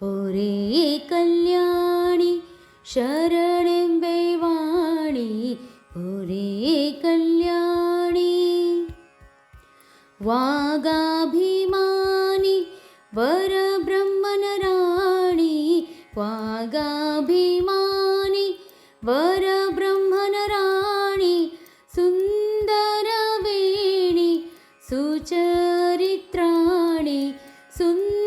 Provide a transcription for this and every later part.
पुरे कल्याणि शरणं वैवाणि पुरे कल्याणि। वागाभिमानि वरब्रह्मनराणि वागाभिमानि वरब्रह्मनराणि सुन्दरवेणि सुचरित्राणि सुन्दर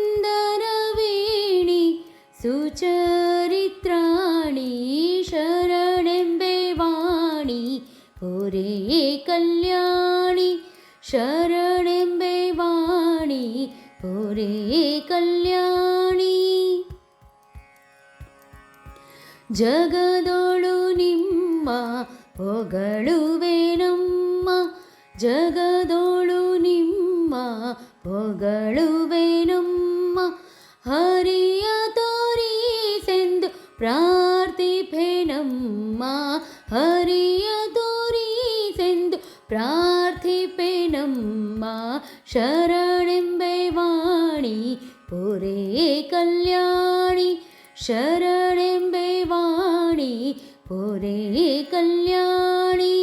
സുചരിത്രാണി ശരണെമ്പേ വാണി ഒരേ കല്യാണി ശരണെമ്പേ വാണി ഒരേ കല്യാണി ಜಗದೊಳು ನಿಮ್ಮ ಹೊಗಳುವೆನಮ್ಮ ಜಗದೊಳು ನಿಮ್ಮ ಹೊಗಳುವೆನಮ್ಮ ಹರಿಯ പ്രാർത്ഥിപ്പേനമ്മ ഹരിയ ദൂരീസെന്തു പ്രാർത്ഥിപ്പേനമ്മ ശരണെമ്പെ വാണി പുരേ കല്യാണി. ശരണെമ്പെ വാണി പുരേ കല്യാണി.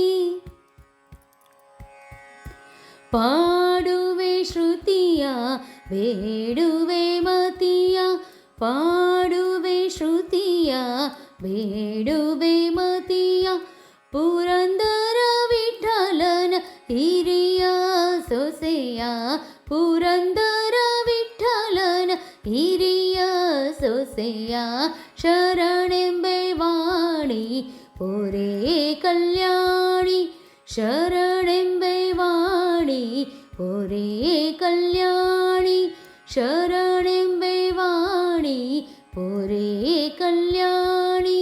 പാടുവേ ശ്രുതിയ വേടുവേ മതിയ. പാടുവേ ശ്രുതി ಬೇಡುವೆ ಮತಿಯ ಪುರಂದರ ವಿಠಲನ ಹಿರಿಯ ಸೊಸೆಯ ಪುರಂದರ ವಿಠಲನ ಹಿರಿಯ ಸೊಸೆಯ ಶರಣೆಂಬೆ ವಾಣಿ ಪುರೇ ಕಲ್ಯಾಣಿ ಶರಣೆಂಬೆ ವಾಣಿ ಪುರೇ ಕಲ್ಯಾಣಿ ಶರಣೆಂಬೆ ஒரு கல்யாணி